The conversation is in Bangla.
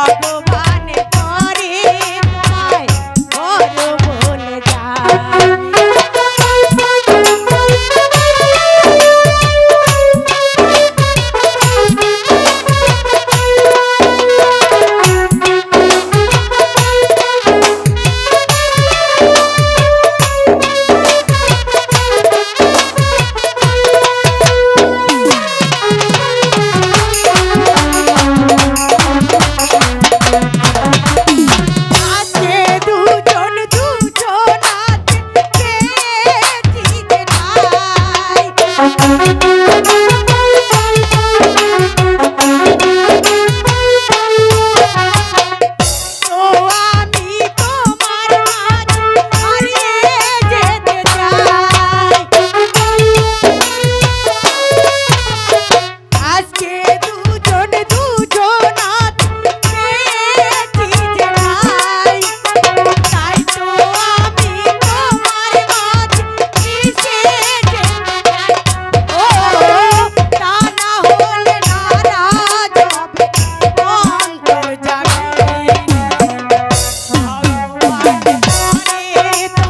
ভগবানের thank you তোমায়